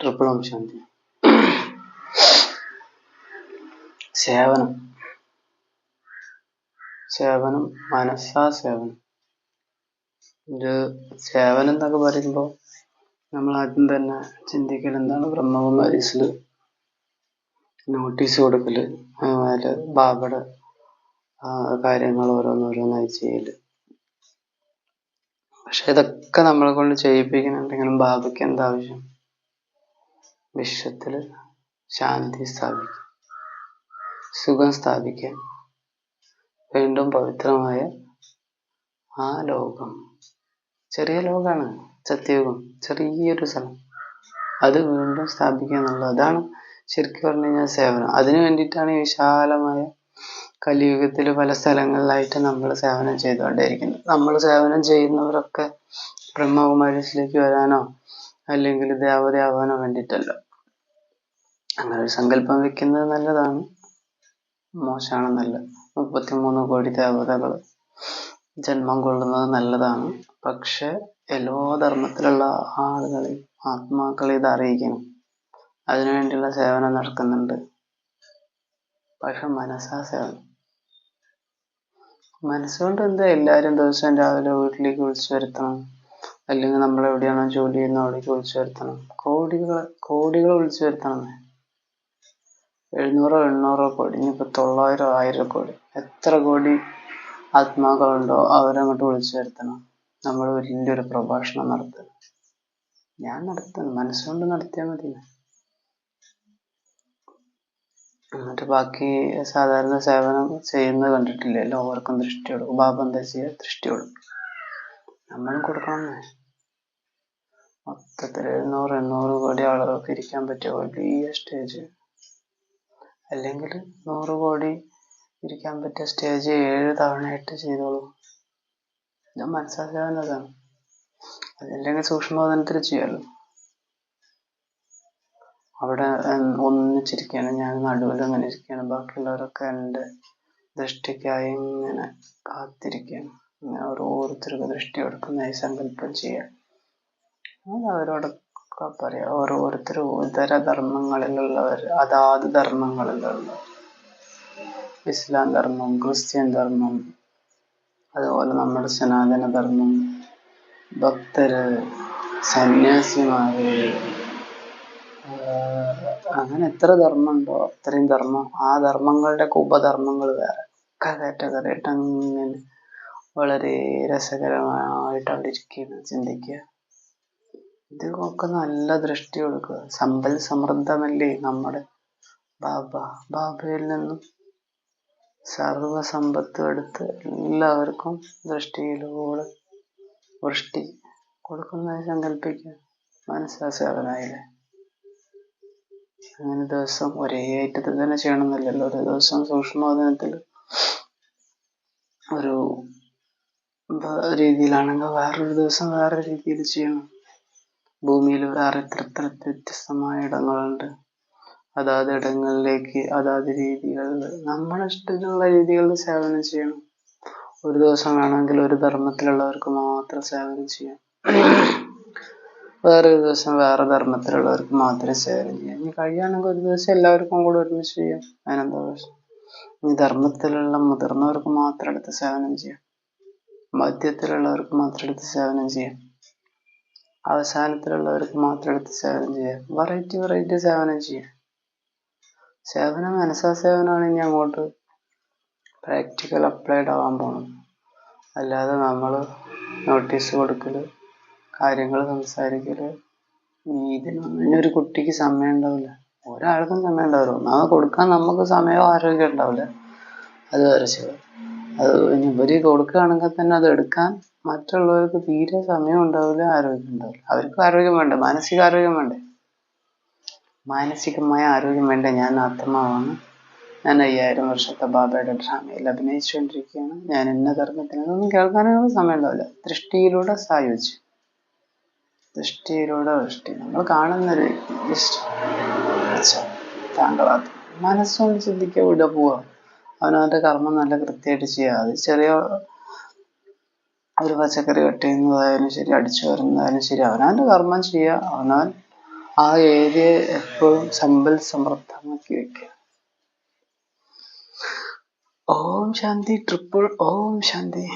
Triple ഓം ശാന്തി സേവനം. സേവനം മനസ്സാ സേവനം. ഇത് സേവനം എന്നൊക്കെ പറയുമ്പോൾ നമ്മൾ ആദ്യം തന്നെ ചിന്തിക്കൽ എന്താണ് ബ്രഹ്മകുമാരീസിൽ നോട്ടീസ് കൊടുക്കൽ അതുപോലെ ബാബയുടെ കാര്യങ്ങൾ ഓരോന്നോരോന്നായി ചെയ്യൽ. പക്ഷെ ഇതൊക്കെ നമ്മളെ കൊണ്ട് ചെയ്യിപ്പിക്കുന്നുണ്ടെങ്കിലും ബാബയ്ക്ക് എന്താ ആവശ്യം വിശ്വത്തിൽ ശാന്തി സ്ഥാപിക്കാൻ സുഖം സ്ഥാപിക്കാൻ വീണ്ടും പവിത്രമായ ആ ലോകം. ചെറിയ ലോകമാണ് സത്യയുഗം. ചെറിയൊരു സ്ഥലം. അത് വീണ്ടും സ്ഥാപിക്കുക എന്നുള്ളത്. അതാണ് ശരിക്കും പറഞ്ഞു കഴിഞ്ഞാൽ സേവനം. അതിനു വേണ്ടിയിട്ടാണ് ഈ വിശാലമായ കലിയുഗത്തിൽ പല സ്ഥലങ്ങളിലായിട്ട് നമ്മൾ സേവനം ചെയ്തുകൊണ്ടേയിരിക്കുന്നത്. നമ്മൾ സേവനം ചെയ്യുന്നവരൊക്കെ ബ്രഹ്മകുമാരീസിലേക്ക് വരാനോ അല്ലെങ്കിൽ ദേവതയാവാനോ വേണ്ടിയിട്ടല്ല. അങ്ങനെ ഒരു സങ്കല്പം വെക്കുന്നത് നല്ലതാണ്. മോശമാണെന്നല്ല മുപ്പത്തിമൂന്ന് കോടി ദേവതകൾ ജന്മം കൊള്ളുന്നത് നല്ലതാണ്. പക്ഷെ എല്ലാ ധർമ്മത്തിലുള്ള ആളുകളെ ആത്മാക്കളെ ഇത് അറിയിക്കണം. അതിനുവേണ്ടിയുള്ള സേവനം നടക്കുന്നുണ്ട്. പക്ഷെ മനസ്സാ സേവനം. മനസ്സുകൊണ്ട് എന്താ എല്ലാവരും ദിവസവും രാവിലെ വീട്ടിലേക്ക് വിളിച്ചു വരുത്തണം? അല്ലെങ്കിൽ നമ്മൾ എവിടെയാണോ ജോലി ചെയ്യുന്നത് അവിടേക്ക് വിളിച്ചു വരുത്തണം. കോടികൾ കോടികൾ വിളിച്ചു വരുത്തണം. എഴുന്നൂറോ എണ്ണൂറോ കോടി ഇനിയിപ്പോൾ തൊള്ളായിരോ ആയിരം കോടി. എത്ര കോടി ആത്മാക്കളുണ്ടോ അവരങ്ങോട്ട് വിളിച്ചു വരുത്തണം. നമ്മൾ വലിയൊരു പ്രഭാഷണം നടത്തുക ഞാൻ നടത്തണം മനസ്സുകൊണ്ട് നടത്തിയാൽ മതി. എന്നിട്ട് ബാക്കി സാധാരണ സേവനം ചെയ്യുന്നത് കണ്ടിട്ടില്ലല്ലോ എല്ലാവർക്കും ദൃഷ്ടിയുള്ളൂ ബാബ എന്താ ചെയ്യുക നമ്മളും കൊടുക്കണം മൊത്തത്തിൽ എഴുന്നൂറ് എണ്ണൂറ് കോടി ആളുകൾക്ക് ഇരിക്കാൻ പറ്റിയ വലിയ സ്റ്റേജ് അല്ലെങ്കിൽ നൂറ് കോടി ഇരിക്കാൻ പറ്റിയ സ്റ്റേജ് ഏഴ് തവണയായിട്ട് ചെയ്തോളൂ. ഇത് മനസ്സിലാക്കാവുന്നതാണ്. അതല്ലെങ്കിൽ സൂക്ഷ്മബോധനത്തിൽ ചെയ്യാമല്ലോ. അവിടെ ഒന്നിച്ചിരിക്കുകയാണ് ഞാൻ നടുവിൽ അങ്ങനെ ഇരിക്കുകയാണ്. ബാക്കിയുള്ളവരൊക്കെ എന്റെ ദൃഷ്ടിക്കായി ഇങ്ങനെ കാത്തിരിക്കുകയാണ്. ഇങ്ങനെ ഓരോരുത്തർക്ക് ദൃഷ്ടി കൊടുക്കുന്നതായി സങ്കല്പം ചെയ്യാം. അത് അവരോടൊക്കെ പറയാം. ഓരോരുത്തരും ഇതര ധർമ്മങ്ങളിലുള്ളവർ അതാത് ധർമ്മങ്ങളിലുള്ളവർ. ഇസ്ലാം ധർമ്മം ക്രിസ്ത്യൻ ധർമ്മം അതുപോലെ നമ്മുടെ സനാതന ധർമ്മം ഭക്തര് സന്യാസിമാര് അങ്ങനെ എത്ര ധർമ്മമുണ്ടോ അത്രയും ധർമ്മം. ആ ധർമ്മങ്ങളുടെയൊക്കെ ഉപധർമ്മങ്ങൾ വേറെ. കാറ്റഗറിയായിട്ട് അങ്ങനെ വളരെ രസകരമായിട്ട് അവിടെ ഇരിക്കുകയാണ് ചിന്തിക്കുക. ഇതൊക്കെ നല്ല ദൃഷ്ടി കൊടുക്കുക. സമ്പൽ സമൃദ്ധമല്ലേ നമ്മുടെ ബാബ. ബാബയിൽ നിന്നും സർവസമ്പത്തും എടുത്ത് എല്ലാവർക്കും ദൃഷ്ടിയിലൂടെ വൃഷ്ടി കൊടുക്കുന്നതായി സങ്കല്പിക്കുക. മനസ്സാസാവനായില്ലേ അങ്ങനെ ദിവസം ഒരേ ഐറ്റത്തിൽ തന്നെ ചെയ്യണമെന്നില്ലല്ലോ. ഒരു ദിവസം സൂക്ഷ്മോദനത്തിൽ ഒരു രീതിയിലാണെങ്കിൽ വേറൊരു ദിവസം വേറെ രീതിയിൽ ചെയ്യണം ഭൂമിയിൽ വേറെ ഇത്ര വ്യത്യസ്തമായ ഇടങ്ങളുണ്ട്. അതാത് ഇടങ്ങളിലേക്ക് അതാത് രീതികളിൽ. നമ്മുടെ ഇഷ്ടത്തിനുള്ള രീതികളിൽ സേവനം ചെയ്യണം. ഒരു ദിവസം വേണമെങ്കിൽ ഒരു ധർമ്മത്തിലുള്ളവർക്ക് മാത്രം സേവനം ചെയ്യാം. വേറൊരു ദിവസം വേറെ ധർമ്മത്തിലുള്ളവർക്ക് മാത്രം സേവനം ചെയ്യാം. ഇനി കഴിയുകയാണെങ്കിൽ ഒരു ദിവസം എല്ലാവർക്കും കൂടെ ഒരുമിച്ച് ചെയ്യാം. അതിനെന്താ പ്രശ്നം? ഇനി ധർമ്മത്തിലുള്ള മുതിർന്നവർക്ക് മാത്രം എടുത്ത് സേവനം ചെയ്യാം. മധ്യത്തിലുള്ളവർക്ക് മാത്രം എടുത്ത് സേവനം ചെയ്യാം. അവസാനത്തിലുള്ളവർക്ക് മാത്രം എടുത്ത് സേവനം ചെയ്യാം. വെറൈറ്റി വെറൈറ്റി സേവനം ചെയ്യാം. സേവനം മനസ്സാ സേവനമാണ് ഇനി അങ്ങോട്ട് പ്രാക്ടിക്കൽ അപ്ലൈഡ് ആവാൻ പോകണം അല്ലാതെ നമ്മൾ നോട്ടീസ് കൊടുക്കൽ കാര്യങ്ങൾ സംസാരിക്കൽ ഇതിനൊന്നും ഒരു കുട്ടിക്ക് സമയം ഉണ്ടാവില്ല. ഒരാൾക്കും സമയം ഉണ്ടാവില്ല. ഒന്നാമത് കൊടുക്കാൻ നമുക്ക് സമയമോ ആരോഗ്യം ഉണ്ടാവില്ല. അത് ശരി. അത് ഇവർ കൊടുക്കുകയാണെങ്കിൽ തന്നെ അത് എടുക്കാൻ മറ്റുള്ളവർക്ക് തീരെ സമയം ഉണ്ടാവില്ല ആരോഗ്യം ഉണ്ടാവില്ല അവർക്ക് ആരോഗ്യം വേണ്ടേ? മാനസിക ആരോഗ്യം വേണ്ടേ? മാനസികമായ ആരോഗ്യം വേണ്ട? ഞാൻ ആത്മാവാണ്. ഞാൻ അയ്യായിരം വർഷത്തെ ബാബയുടെ ഡ്രാമയിൽ അഭിനയിച്ചുകൊണ്ടിരിക്കുകയാണ്. ഞാൻ എന്ന ധർമ്മത്തിന് അതൊന്നും കേൾക്കാനുള്ള സമയം ഉണ്ടാവില്ല ദൃഷ്ടിയിലൂടെ സായോജ് ദൃഷ്ടിയിലൂടെ ദൃഷ്ടി. നമ്മൾ കാണുന്നൊരു താങ്കൾ മനസ്സുകൊണ്ട് ചിന്തിക്കുക ഇവിടെ പോവുക അവനവന്റെ കർമ്മം നല്ല കൃത്യമായിട്ട് ചെയ്യുക അത് ചെറിയ ഒരു പച്ചക്കറി കട്ട് ശരി അടിച്ചു വരുന്നതായാലും ശരി അവനവന്റെ കർമ്മം ചെയ്യുക അവനവൻ ആ ഏരിയ എപ്പോഴും സമ്പൽ സമൃദ്ധമാക്കി വെക്കുക. ഓം ശാന്തി ട്രിപ്പിൾ ഓം ശാന്തി.